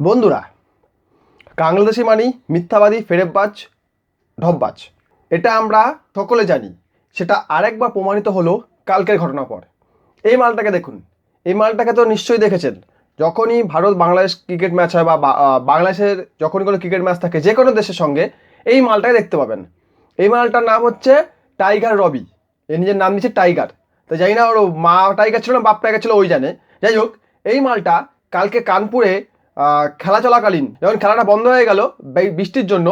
বন্ধুরা বাংলাদেশি মানি, মিথ্যাবাদী, ফেরেববাজ, ঢপবাজ। এটা আমরা সকলে জানি, সেটা আরেকবার প্রমাণিত হলো কালকের ঘটনার পর। এই মালটাকে দেখুন। এই মালটাকে তো নিশ্চয়ই দেখেছেন। যখনই ভারত বাংলাদেশ ক্রিকেট ম্যাচ হয় বা বাংলাদেশের যখনই কোনো ক্রিকেট ম্যাচ থাকে, যে কোনো দেশের সঙ্গে, এই মালটাকে দেখতে পাবেন। এই মালটার নাম হচ্ছে টাইগার রবি। এর নিজের নাম দিচ্ছে টাইগার। তো জানি না ওর মা টাইগার ছিল না, বাপ টাইগার ছিল, ওই জানে। যাই হোক, এই মালটা কালকে কানপুরে খেলা চলাকালীন যখন খেলাটা বন্ধ হয়ে গেল বৃষ্টির জন্য,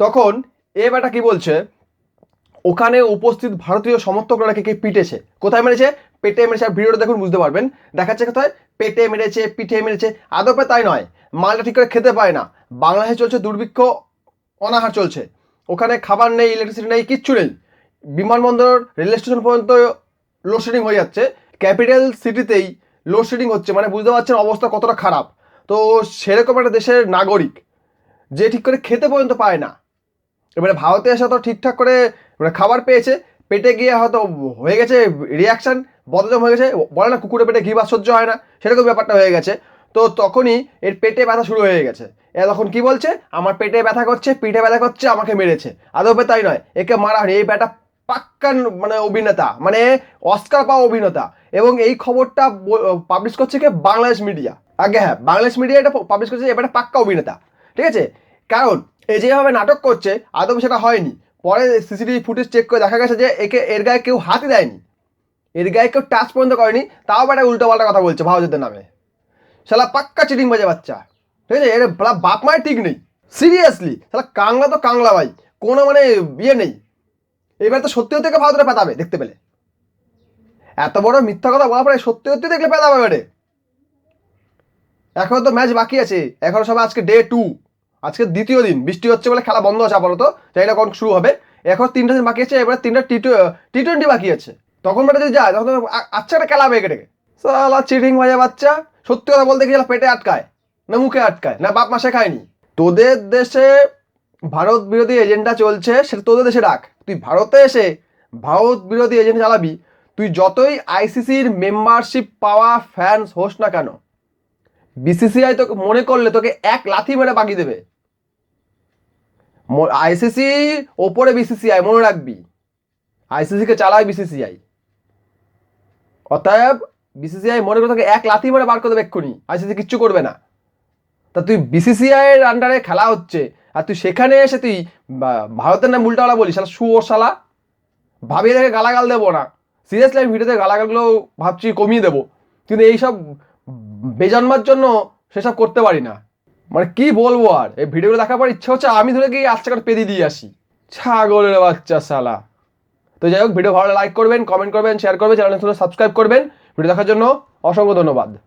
তখন এ বেটা কি বলছে? ওখানে উপস্থিত ভারতীয় সমর্থকরা কে কে পিটেছে? কোথায় মেরেছে? পেটে মেরেছে। ভিডিওটা দেখুন, বুঝতে পারবেন। দেখাচ্ছে কোথায়? পেটে মেরেছে, পিঠে মেরেছে। আদপে তাই নয়। মালটা ঠিক করে খেতে পায় না। বাংলাদেশে চলছে দুর্ভিক্ষ, অনাহার চলছে। ওখানে খাবার নেই ইলেকট্রিসিটি নেই, কিচ্ছু নেই। বিমানবন্দর রেল স্টেশন পর্যন্ত লোডশেডিং হয়ে যাচ্ছে। ক্যাপিটাল সিটিতেই লোডশেডিং হচ্ছে। মানে বুঝতে পারছেন অবস্থা কতটা খারাপ। তো সেরকম একটা দেশের নাগরিক যে ঠিক করে খেতে পর্যন্ত পায় না। এবারে ভারতে এসে তো ঠিকঠাক করে মানে খাবার পেয়েছে, পেটে গিয়ে হয়তো হয়ে গেছে রিয়াকশন বদজম হয়ে গেছে, বলে না কুকুরের পেটে ঘি বা সহ্য হয় না, সেরকম ব্যাপারটা হয়ে গেছে। তো তখনই এর পেটে ব্যথা শুরু হয়ে গেছে। এ তখন কি বলছে? আমার পেটে ব্যথা করছে, পিঠে ব্যথা করছে, আমাকে মেরেছে। আদৌ তাই নয়, একে মারা হয়নি এই ব্যাটা পাক্কান মানে অভিনেতা মানে অস্কার পাওয়া অভিনেতা। এবং এই খবরটা পাবলিশ করছে কি বাংলাদেশ মিডিয়া আগে হ্যাঁ বাংলাদেশ মিডিয়া এটা পাবলিশ করছে এবার পাক্কা অভিনেতা। ঠিক আছে? কারণ এই যেভাবে নাটক করছে, আদৌ সেটা হয়নি। পরে সিসিটিভি ফুটেজ চেক করে দেখা গেছে যে একে, এর গায়ে কেউ হাতই দেয়নি। এর গায়ে কেউ টাচ পর্যন্ত করেনি, তাও একটা উল্টো পাল্টা কথা বলছে ভারতের নামে। শালা পাক্কা চিটিং বাজে বাচ্চা। ঠিক আছে? এর বাপ মায়ের ঠিক নেই। সিরিয়াসলি শালা কাংলা তো কাংলা ভাই। কোনো মানে বিয়ে নেই। এবার তো সত্যি সত্যি ভারতটা পেতাবে দেখতে পেলে। এত বড় মিথ্যা কথা বলা পরে সত্যি সত্যি দেখলে পেতাবে এবারে। এখন তো ম্যাচ বাকি আছে। এখন সবাই আজকে ডে টু আজকে দ্বিতীয় দিন। বৃষ্টি হচ্ছে বলে খেলা বন্ধ আছে আপাতত। জানি না কখন শুরু হবে। এখন তিনটা দিন বাকি আছে। এবার তিনটা টি টি টোয়েন্টি বাকি আছে। তখন বেটা যদি যায়, তখন তো আচ্ছা একটা খেলা হবে একে সালা চিটিং ভাজা বাচ্চা। সত্যি কথা বলতে গেলে পেটে আটকায়। না মুখে আটকায়। না বাপ মাসে খায়নি। তোদের দেশে ভারত বিরোধী এজেন্ডা চলছে সেটা তোদের দেশে রাখ। তুই ভারতে এসে ভারত বিরোধী এজেন্ট চালাবি। তুই যতই আইসিসির মেম্বারশিপ পাওয়া ফ্যান্স হোস না কেন বিসিসিআই তোকে মনে করলে তোকে এক লাথি মেরে বাকি দেবে। আইসিসি ওপরে বিসিসিআই মনে রাখবি। আইসিসিকে চালায় বিসিসিআই অতএব বিসিসিআই মনে করে তোকে এক লাথি মেরে বার করে দেবে এক্ষুনি। আইসিসি কিচ্ছু করবে না। তা তুই বিসিসিআই এর আন্ডারে খেলা হচ্ছে। আর তুই সেখানে এসে তুই ভারতের নাম উল্টাওয়ালা বলিস, শালা শালা। ভাবিয়ে দেখে গালাগাল দেবো না। সিরিয়াসলি আমি ভিডিওতে গালাগালগুলো ভাবছি কমিয়ে দেবো। কিন্তু এইসব বেজন্মার জন্য সেসব করতে পারি না। মানে কি বলব আর? এই ভিডিওগুলো দেখার পর ইচ্ছা হচ্ছে আমি ধরে গিয়ে আচ্ছা করে পেদি দিয়ে আসি। ছাগলের বাচ্চা শালা। তো যাই হোক, ভিডিও ভালো লাইক করবেন কমেন্ট করবেন শেয়ার করবেন চ্যানেল সাবস্ক্রাইব করবেন। ভিডিও দেখার জন্য অসংখ্য ধন্যবাদ।